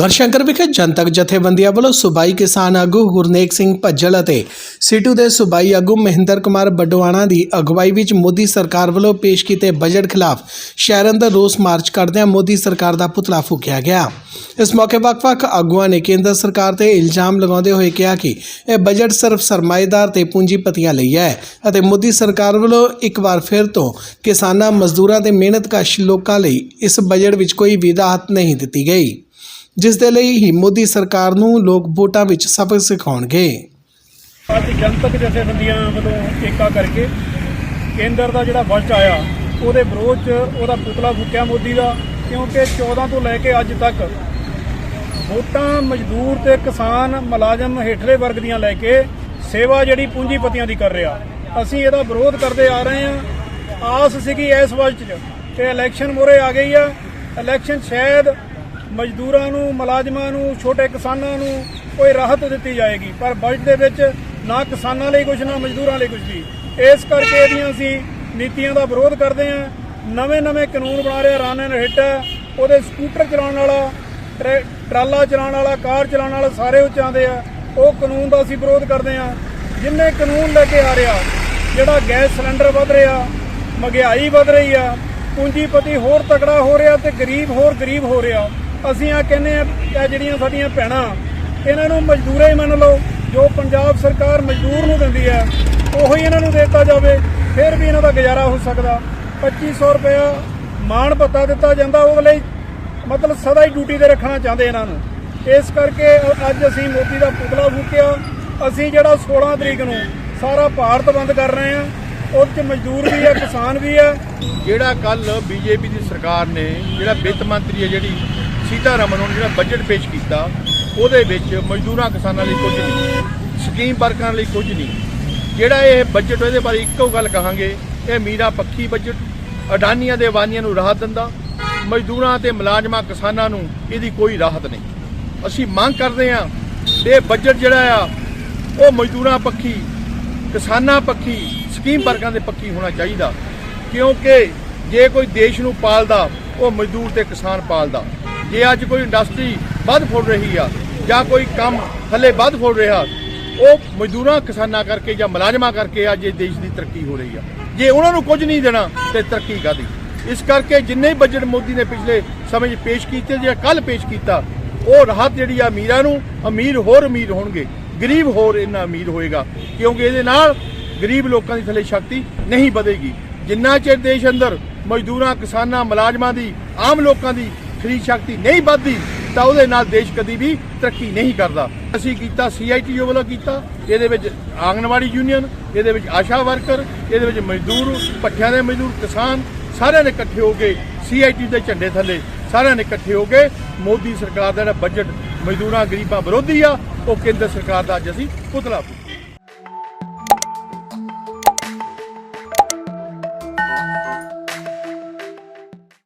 ਗੜਸ਼ੰਕਰ ਵਿਖੇ ਜਨਤਕ ਜਥੇਬੰਦੀਆਂ ਵੱਲੋਂ ਸੂਬਾਈ ਕਿਸਾਨ ਆਗੂ ਗੁਰਨੇਕ ਸਿੰਘ ਭੱਜਲ ਅਤੇ ਸੀਟੂ ਦੇ ਸੂਬਾਈ ਆਗੂ ਮਹਿੰਦਰ ਕੁਮਾਰ ਬੱਡਵਾਣਾ ਦੀ ਅਗਵਾਈ ਵਿੱਚ ਮੋਦੀ ਸਰਕਾਰ ਵੱਲੋਂ ਪੇਸ਼ ਕੀਤੇ ਬਜਟ ਖਿਲਾਫ ਸ਼ਹਿਰ ਅੰਦਰ ਰੋਸ ਮਾਰਚ ਕਰਦਿਆਂ ਮੋਦੀ ਸਰਕਾਰ ਦਾ ਪੁਤਲਾ ਫੂਕਿਆ ਗਿਆ। ਇਸ ਮੌਕੇ ਵੱਖ-ਵੱਖ ਆਗੂਆਂ ਨੇ ਕੇਂਦਰ ਸਰਕਾਰ ਤੇ ਇਲਜ਼ਾਮ ਲਗਾਉਂਦੇ ਹੋਏ ਕਿਹਾ ਕਿ ਇਹ ਬਜਟ ਸਿਰਫ ਸਰਮਾਏਦਾਰ ਤੇ ਪੂੰਜੀਪਤੀਆਂ ਲਈ ਹੈ ਅਤੇ ਮੋਦੀ ਸਰਕਾਰ ਵੱਲੋਂ ਇੱਕ ਵਾਰ ਫਿਰ ਤੋਂ ਕਿਸਾਨਾਂ, ਮਜ਼ਦੂਰਾਂ ਤੇ ਮਿਹਨਤਕਸ਼ ਲੋਕਾਂ ਲਈ ਇਸ ਬਜਟ ਵਿੱਚ ਕੋਈ ਵੀ ਰਾਹਤ ਨਹੀਂ ਦਿੱਤੀ ਗਈ। ਜਿਸ ਦੇ ਲਈ ਹੀ ਮੋਦੀ ਸਰਕਾਰ ਨੂੰ ਲੋਕ ਵੋਟਾਂ ਵਿੱਚ ਸਬਕ ਸਿਖਾਉਣਗੇ। ਅੱਜ ਜਨਤਕ ਜਥੇਬੰਦੀਆਂ ਵੱਲੋਂ ਏਕਾ ਕਰਕੇ ਕੇਂਦਰ ਦਾ ਜਿਹੜਾ ਬਜਟ ਆਇਆ, ਉਹਦੇ ਵਿਰੋਧ 'ਚ ਉਹਦਾ ਪੁਤਲਾ ਫੂਕਿਆ ਮੋਦੀ ਦਾ, ਕਿਉਂਕਿ 14 ਤੋਂ ਲੈ ਕੇ ਅੱਜ ਤੱਕ ਵੋਟਾਂ ਮਜ਼ਦੂਰ ਤੇ ਕਿਸਾਨ ਮੁਲਾਜ਼ਮ ਹੇਠਲੇ ਵਰਗ ਦੀਆਂ ਲੈ ਕੇ ਸੇਵਾ ਜਿਹੜੀ ਪੂੰਜੀਪਤੀਆਂ ਦੀ ਕਰ ਰਿਹਾ। ਅਸੀਂ ਇਹਦਾ ਵਿਰੋਧ ਕਰਦੇ ਆ ਰਹੇ ਹਾਂ। ਆਸ ਸੀਗੀ ਇਸ ਬਜਟ 'ਚ ਕਿ ਇਲੈਕਸ਼ਨ ਮੋਰੇ ਆ ਗਈ ਆ। ਇਲੈਕਸ਼ਨ ਸ਼ਾਇਦ ਮਜ਼ਦੂਰਾਂ ਨੂੰ, ਮੁਲਾਜ਼ਮਾਂ ਨੂੰ, ਛੋਟੇ ਕਿਸਾਨਾਂ ਨੂੰ ਕੋਈ ਰਾਹਤ ਦਿੱਤੀ ਜਾਏਗੀ। ਪਰ ਬਜਟ ਦੇ ਵਿੱਚ ਨਾ ਕਿਸਾਨਾਂ ਲਈ ਕੁਝ ਨਾ ਮਜ਼ਦੂਰਾਂ ਲਈ ਕੁਝ ਵੀ ਇਸ ਕਰਕੇ ਇਹਦੀਆਂ ਅਸੀਂ ਨੀਤੀਆਂ ਦਾ ਵਿਰੋਧ ਕਰਦੇ ਹਾਂ। ਨਵੇਂ-ਨਵੇਂ ਕਾਨੂੰਨ ਬਣਾ ਰਿਹਾ ਰਨ ਐਂਡ ਹਿੱਟ ਉਹਦੇ ਸਕੂਟਰ ਚਲਾਉਣ ਵਾਲਾ, ਟਰੈ- ਟਰਾਲਾ ਚਲਾਉਣ ਵਾਲਾ, ਕਾਰ ਚਲਾਉਣ ਵਾਲਾ ਸਾਰੇ ਉਹ ਚਾਹੁੰਦੇ ਆ। ਉਹ ਕਾਨੂੰਨ ਦਾ ਅਸੀਂ ਵਿਰੋਧ ਕਰਦੇ ਹਾਂ। ਜਿੰਨੇ ਕਾਨੂੰਨ ਲੈ ਕੇ ਆ ਰਿਹਾ, ਜਿਹੜਾ ਗੈਸ ਸਿਲੰਡਰ ਵਧ ਰਿਹਾ, ਮਹਿੰਗਾਈ ਵਧ ਰਹੀ ਆ, ਪੂੰਜੀਪਤੀ ਹੋਰ ਤਕੜਾ ਹੋ ਰਿਹਾ ਤੇ ਗਰੀਬ ਹੋਰ ਗਰੀਬ ਹੋ ਰਿਹਾ। ਅਸੀਂ ਆ ਕਹਿੰਦੇ ਆ ਜਿਹੜੀਆਂ ਸਾਡੀਆਂ ਭੈਣਾਂ, ਇਹਨਾਂ ਨੂੰ ਮਜ਼ਦੂਰਾਂ ਹੀ ਮੰਨ ਲਓ, ਜੋ ਪੰਜਾਬ ਸਰਕਾਰ ਮਜ਼ਦੂਰ ਨੂੰ ਦਿੰਦੀ ਹੈ, ਉਹੀ ਇਹਨਾਂ ਨੂੰ ਦਿੱਤਾ ਜਾਵੇ, ਫਿਰ ਵੀ ਇਹਨਾਂ ਦਾ ਗੁਜ਼ਾਰਾ ਹੋ ਸਕਦਾ। 2500 ਰੁਪਇਆ ਮਾਣ ਭੱਤਾ ਦਿੱਤਾ ਜਾਂਦਾ ਉਹਦੇ ਲਈ, ਮਤਲਬ ਸਦਾ ਹੀ ਡਿਊਟੀ ਤੇ ਰੱਖਣਾ ਚਾਹੁੰਦੇ ਇਹਨਾਂ ਨੂੰ। ਇਸ ਕਰਕੇ ਅੱਜ ਅਸੀਂ ਮੋਦੀ ਦਾ ਪੁਤਲਾ ਫੂਕਿਆ, ਅਸੀਂ ਜਿਹੜਾ 16 ਤਰੀਕ ਨੂੰ ਸਾਰਾ ਭਾਰਤ ਬੰਦ ਕਰ ਰਹੇ ਹਾਂ, ਉਹਦੇ ਚ ਮਜ਼ਦੂਰ ਵੀ ਹੈ, ਕਿਸਾਨ ਵੀ ਹੈ। ਜਿਹੜਾ ਕੱਲ ਬੀਜੇਪੀ ਦੀ ਸਰਕਾਰ ਨੇ, ਜਿਹੜਾ ਵਿੱਤ ਮੰਤਰੀ ਹੈ, ਜਿਹੜੀ ਸੀਤਾਰਮਨ ਨੇ ਜਿਹੜਾ ਬਜਟ ਪੇਸ਼ ਕੀਤਾ, ਉਹਦੇ ਵਿੱਚ ਮਜ਼ਦੂਰਾਂ ਕਿਸਾਨਾਂ ਲਈ ਕੁਝ ਨਹੀਂ ਸਕੀਮ ਵਰਕਰਾਂ ਲਈ ਕੁਝ ਨਹੀਂ। ਜਿਹੜਾ ਇਹ ਬਜਟ ਇਹਦੇ ਬਾਰੇ ਇੱਕੋ ਗੱਲ ਕਹਾਂਗੇ, ਇਹ ਮੀਰਾ ਪੱਖੀ ਬਜਟ ਅਡਾਨੀਆਂ ਦੇ ਵਾਨੀਆਂ ਨੂੰ ਰਾਹਤ ਦਿੰਦਾ, ਮਜ਼ਦੂਰਾਂ ਤੇ ਮੁਲਾਜ਼ਮਾਂ ਕਿਸਾਨਾਂ ਨੂੰ ਇਹਦੀ ਕੋਈ ਰਾਹਤ ਨਹੀਂ। ਅਸੀਂ ਮੰਗ ਕਰਦੇ ਹਾਂ, ਇਹ ਬਜਟ ਜਿਹੜਾ ਆ, ਉਹ ਮਜ਼ਦੂਰਾਂ ਪੱਖੀ, ਕਿਸਾਨਾਂ ਪੱਖੀ ਸਕੀਮ ਵਰਗਾਂ ਦੇ ਪੱਖੀ ਹੋਣਾ ਚਾਹੀਦਾ। ਕਿਉਂਕਿ ਜੇ ਕੋਈ ਦੇਸ਼ ਨੂੰ ਪਾਲਦਾ, ਉਹ ਮਜ਼ਦੂਰ ਤੇ ਕਿਸਾਨ ਪਾਲਦਾ। ਜੇ ਅੱਜ ਕੋਈ ਇੰਡਸਟਰੀ ਵੱਧ ਫੁੱਲ ਰਹੀ ਆ ਜਾਂ ਕੋਈ ਕੰਮ ਥੱਲੇ ਵੱਧ ਫੁੱਲ ਰਿਹਾ, ਉਹ ਮਜ਼ਦੂਰਾਂ, ਕਿਸਾਨਾਂ ਕਰਕੇ ਜਾਂ ਮੁਲਾਜ਼ਮਾਂ ਕਰਕੇ ਅੱਜ ਇਹ ਦੇਸ਼ ਦੀ ਤਰੱਕੀ ਹੋ ਰਹੀ ਆ। ਜੇ ਉਹਨਾਂ ਨੂੰ ਕੁਝ ਨਹੀਂ ਦੇਣਾ, ਤੇ ਤਰੱਕੀ ਕਾਦੀ ਇਸ ਕਰਕੇ ਜਿੰਨੇ ਬਜਟ ਮੋਦੀ ਨੇ ਪਿਛਲੇ ਸਮੇਂ 'ਚ ਪੇਸ਼ ਕੀਤੇ ਜਾਂ ਕੱਲ ਪੇਸ਼ ਕੀਤਾ, ਉਹ ਰਾਹਤ ਜਿਹੜੀ ਆ ਅਮੀਰਾਂ ਨੂੰ, ਅਮੀਰ ਹੋਰ ਅਮੀਰ ਹੋਣਗੇ। ਗਰੀਬ ਹੋਰ ਇੰਨਾ ਅਮੀਰ ਹੋਏਗਾ, ਕਿਉਂਕਿ ਇਹਦੇ ਨਾਲ ਗਰੀਬ ਲੋਕਾਂ ਦੀ ਥੱਲੇ ਸ਼ਕਤੀ ਨਹੀਂ ਵਧੇਗੀ। ਜਿੰਨਾ ਚਿਰ ਦੇਸ਼ ਅੰਦਰ ਮਜ਼ਦੂਰਾਂ, ਕਿਸਾਨਾਂ, ਮੁਲਾਜ਼ਮਾਂ ਦੀ, ਆਮ ਲੋਕਾਂ ਦੀ ਖਰੀਦ ਸ਼ਕਤੀ ਨਹੀਂ ਵੱਧਦੀ, ਤਾਂ ਉਹਦੇ ਨਾਲ ਦੇਸ਼ ਕਦੀ ਵੀ ਤਰੱਕੀ ਨਹੀਂ ਕਰਦਾ। ਅਸੀਂ ਕੀਤਾ ਸੀਆਈਟੀਓ ਵੱਲੋਂ ਕੀਤਾ, ਇਹਦੇ ਵਿੱਚ ਆਂਗਨਵਾੜੀ ਯੂਨੀਅਨ, ਇਹਦੇ ਵਿੱਚ ਆਸ਼ਾ ਵਰਕਰ, ਇਹਦੇ ਵਿੱਚ ਮਜ਼ਦੂਰ ਪੱਠਿਆਂ ਦੇ ਮਜ਼ਦੂਰ, ਕਿਸਾਨ, ਸਾਰਿਆਂ ਨੇ ਇਕੱਠੇ ਹੋ ਕੇ ਸੀਆਈਟੀ ਦੇ ਝੰਡੇ ਥੱਲੇ ਸਾਰਿਆਂ ਨੇ ਇਕੱਠੇ ਹੋ ਕੇ ਮੋਦੀ ਸਰਕਾਰ ਦਾ ਜਿਹੜਾ ਬਜਟ ਮਜ਼ਦੂਰਾਂ ਗਰੀਬਾਂ ਵਿਰੋਧੀ ਆ, ਉਹ ਕੇਂਦਰ ਸਰਕਾਰ ਦਾ ਅੱਜ ਅਸੀਂ ਪੁਤਲਾ